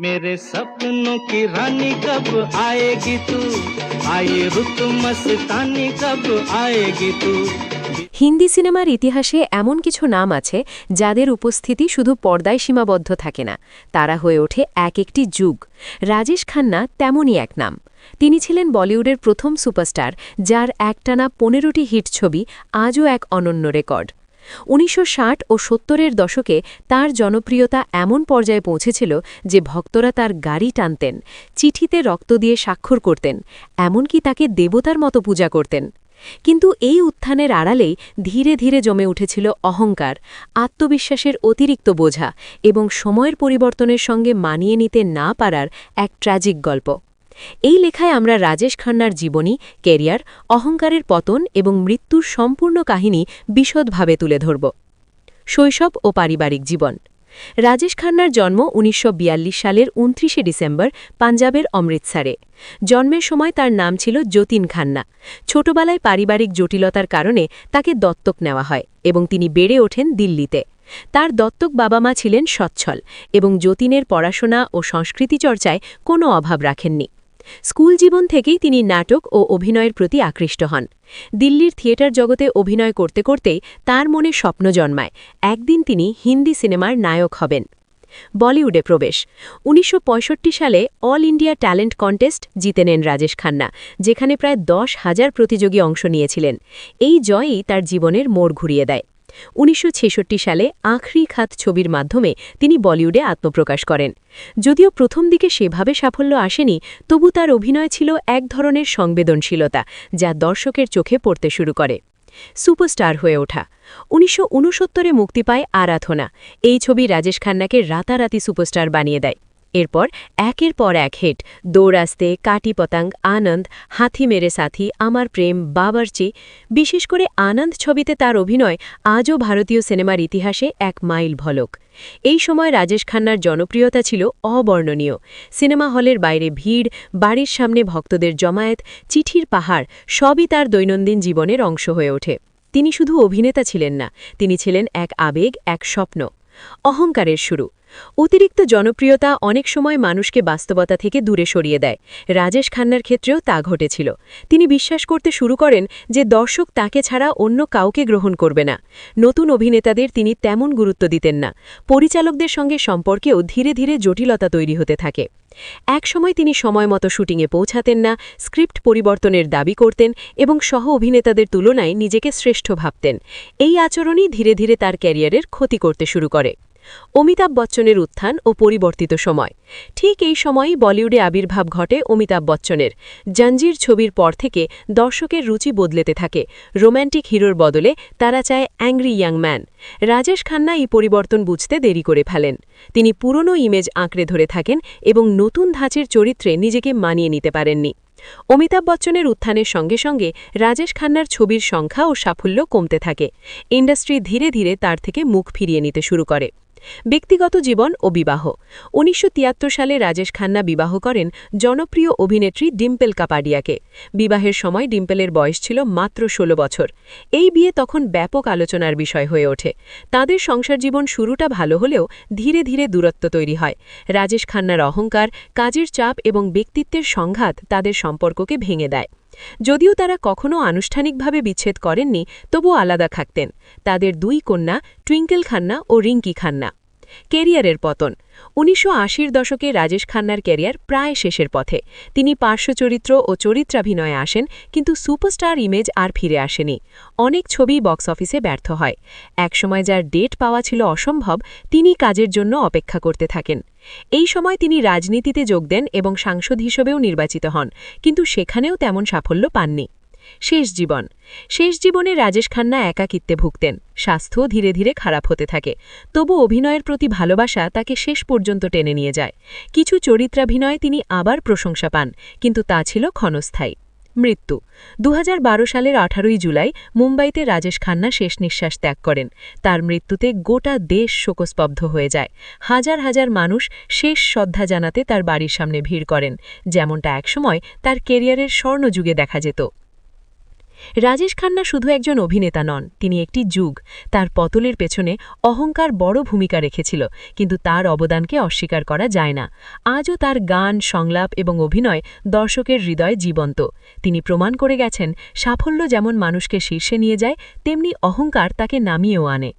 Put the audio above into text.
मेरे सपनों की रानी कब आएगी तू आए रुत मस्तानी कब आएगी तू হিন্দি সিনেমার ইতিহাসে এমন কিছু নাম আছে যাদের উপস্থিতি শুধু পর্দায় সীমাবদ্ধ থাকে না তারা হয়ে ওঠে এক একটি যুগ রাজেশ খান্না তেমনই এক নাম তিনি ছিলেন বলিউডের প্রথম সুপারস্টার যার একটানা পনেরোটি হিট ছবি আজও এক অনন্য রেকর্ড উনিশশো ষাট ও সত্তরের দশকে তার জনপ্রিয়তা এমন পর্যায়ে পৌঁছেছিল যে ভক্তরা তার গাড়ি টানতেন, চিঠিতে রক্ত দিয়ে স্বাক্ষর করতেন, এমনকি তাকে দেবতার মতো পূজা করতেন। কিন্তু এই উত্থানের আড়ালেই ধীরে ধীরে জমে উঠেছিল অহংকার, আত্মবিশ্বাসের অতিরিক্ত বোঝা এবং সময়ের পরিবর্তনের সঙ্গে মানিয়ে নিতে না পারার এক ট্র্যাজিক গল্প। এই লেখায় আমরা রাজেশ খান্নার জীবনী কেরিয়ার অহংকারের পতন এবং মৃত্যুর সম্পূর্ণ কাহিনী বিশদভাবে তুলে ধরব। শৈশব ও পারিবারিক জীবন। রাজেশ খান্নার জন্ম উনিশশো বিয়াল্লিশ সালের উনত্রিশে ডিসেম্বর, পাঞ্জাবের অমৃতসরে। জন্মের সময় তার নাম ছিল যতীন খান্না। ছোটবেলায় পারিবারিক জটিলতার কারণে তাকে দত্তক নেওয়া হয় এবং তিনি বেড়ে ওঠেন দিল্লিতে। তার দত্তক বাবা মা ছিলেন সচ্ছল এবং যতীনের পড়াশোনা ও সংস্কৃতি চর্চায় কোনো অভাব রাখেননি। স্কুল জীবন থেকেই তিনি নাটক ও অভিনয়ের প্রতি আকৃষ্ট হন। দিল্লির থিয়েটার জগতে অভিনয় করতে করতেই তার মনে স্বপ্ন জন্মায়। একদিন তিনি হিন্দি সিনেমার নায়ক হবেন। বলিউডে প্রবেশ। উনিশশো পঁয়ষট্টি সালে অল ইন্ডিয়া ট্যালেন্ট কন্টেস্ট জিতে নেন রাজেশ খান্না, যেখানে প্রায় দশ হাজার প্রতিযোগী অংশ নিয়েছিলেন। এই জয়ই তার জীবনের মোড় ঘুরিয়ে দেয়। উনিশশো ছেষট্টি সালে আখরি খাত ছবির মাধ্যমে তিনি বলিউডে আত্মপ্রকাশ করেন। যদিও প্রথম দিকে সেভাবে সাফল্য আসেনি, তবু তার অভিনয় ছিল এক ধরনের সংবেদনশীলতা, যা দর্শকের চোখে পড়তে শুরু করে। সুপারস্টার হয়ে ওঠা। উনিশশো মুক্তি পায় আরাধনা। এই ছবি রাজেশ খান্নাকে রাতারাতি সুপারস্টার বানিয়ে দেয়। এরপর একের পর এক হিট। দৌড়াস্তে কাটি পতাঙ্গ, আনন্দ হাথি মেরে সাথী, আমার প্রেম বাবারচি বিশেষ করে আনন্দ ছবিতে তার অভিনয় আজও ভারতীয় সিনেমার ইতিহাসে এক মাইল ভলক। এই সময় রাজেশ খান্নার জনপ্রিয়তা ছিল অবর্ণনীয়। সিনেমা হলের বাইরে ভিড়, বাড়ির সামনে ভক্তদের জমায়েত, চিঠির পাহাড়, সবই তার দৈনন্দিন জীবনের অংশ হয়ে ওঠে। তিনি শুধু অভিনেতা ছিলেন না, তিনি ছিলেন এক আবেগ, এক স্বপ্ন। অহংকারের শুরু। অতিরিক্ত জনপ্রিয়তা অনেক সময় মানুষকে বাস্তবতা থেকে দূরে সরিয়ে দেয়। রাজেশ খান্নার ক্ষেত্রেও তা ঘটেছিল। তিনি বিশ্বাস করতে শুরু করেন যে দর্শক তাকে ছাড়া অন্য কাউকে গ্রহণ করবে না। নতুন অভিনেতাদের তিনি তেমন গুরুত্ব দিতেন না। পরিচালকদের সঙ্গে সম্পর্কেও ধীরে ধীরে জটিলতা তৈরি হতে থাকে। একসময় তিনি সময় মতো শুটিংয়ে পৌঁছাতেন না, স্ক্রিপ্ট পরিবর্তনের দাবি করতেন এবং সহ অভিনেতাদের তুলনায় নিজেকে শ্রেষ্ঠ ভাবতেন। এই আচরণই ধীরে ধীরে তার ক্যারিয়ারের ক্ষতি করতে শুরু করে। অমিতাভ বচ্চনের উত্থান ও পরিবর্তিত সময়। ঠিক এই সময়ই বলিউডে আবির্ভাব ঘটে অমিতাভ বচ্চনের। জঞ্জির ছবির পর থেকে দর্শকের রুচি বদলেতে থাকে। রোম্যান্টিক হিরোর বদলে তারা চায় angry young man. Rajesh Khanna এই পরিবর্তন বুঝতে দেরি করে ফেলেন। তিনি পুরনো ইমেজ আঁকড়ে ধরে থাকেন এবং নতুন ধাঁচের চরিত্রে নিজেকে মানিয়ে নিতে পারেননি। অমিতাভ বচ্চনের উত্থানের সঙ্গে সঙ্গে রাজেশ খান্নার ছবির সংখ্যা ও সাফল্য কমতে থাকে। ইন্ডাস্ট্রি ধীরে ধীরে তার থেকে মুখ ফিরিয়ে নিতে শুরু করে। ব্যক্তিগত জীবন ও বিবাহ। উনিশশো তিয়াত্তর সালে রাজেশ খান্না বিবাহ করেন জনপ্রিয় অভিনেত্রী ডিম্পেল কাপাডিয়াকে। বিবাহের সময় ডিম্পেলের বয়স ছিল মাত্র ১৬ বছর। এই বিয়ে তখন ব্যাপক আলোচনার বিষয় হয়ে ওঠে। তাদের সংসার জীবন শুরুটা ভালো হলেও ধীরে ধীরে দূরত্ব তৈরি হয়। রাজেশ খান্নার অহংকার, কাজের চাপ এবং ব্যক্তিত্বের সংঘাত তাদের সম্পর্ককে ভেঙে দেয়। যদিও তারা কখনও আনুষ্ঠানিকভাবে বিচ্ছেদ করেননি তবু আলাদা থাকতেন। তাদের দুই কন্যা টুইঙ্কেল খান্না ও রিঙ্কি খান্না কেরিয়ারের পতন। উনিশশো আশির দশকে রাজেশ খান্নার ক্যারিয়ার প্রায় শেষের পথে। তিনি পার্শ্বচরিত্র ও চরিত্রাভিনয়ে আসেন, কিন্তু সুপারস্টার ইমেজ আর ফিরে আসেনি। অনেক ছবি বক্স অফিসে ব্যর্থ হয়। একসময় যার ডেট পাওয়া ছিল অসম্ভব, তিনি কাজের জন্য অপেক্ষা করতে থাকেন। এই সময় তিনি রাজনীতিতে যোগ দেন এবং সাংসদ হিসেবেও নির্বাচিত হন, কিন্তু সেখানেও তেমন সাফল্য পাননি। শেষ জীবন। শেষ জীবনে রাজেশ খান্না একাকিত্বে ভুগতেন। স্বাস্থ্য ধীরে ধীরে খারাপ হতে থাকে। তবু অভিনয়ের প্রতি ভালোবাসা তাকে শেষ পর্যন্ত টেনে নিয়ে যায়। কিছু চরিত্রাভিনয়ে তিনি আবার প্রশংসা পান, কিন্তু তা ছিল ক্ষণস্থায়ী। মৃত্যু। দু হাজার বারো সালের আঠারোই জুলাই মুম্বাইতে রাজেশ খান্না শেষ নিঃশ্বাস ত্যাগ করেন। তার মৃত্যুতে গোটা দেশ শোকস্তব্ধ হয়ে যায়। হাজার হাজার মানুষ শেষ শ্রদ্ধা জানাতে তার বাড়ির সামনে ভিড় করেন, যেমনটা একসময় তার কেরিয়ারের স্বর্ণযুগে দেখা যেত। রাজেশ খান্না শুধু একজন অভিনেতা নন, তিনি একটি যুগ। তার পতলের পেছনে অহংকার বড় ভূমিকা রেখেছিল, কিন্তু তার অবদানকে অস্বীকার করা যায় না। আজও তার গান, সংলাপ এবং অভিনয় দর্শকের হৃদয় জীবন্ত। তিনি প্রমাণ করে গেছেন, সাফল্য যেমন মানুষকে শীর্ষে নিয়ে যায়, তেমনি অহংকার তাকে নামিয়েও আনে।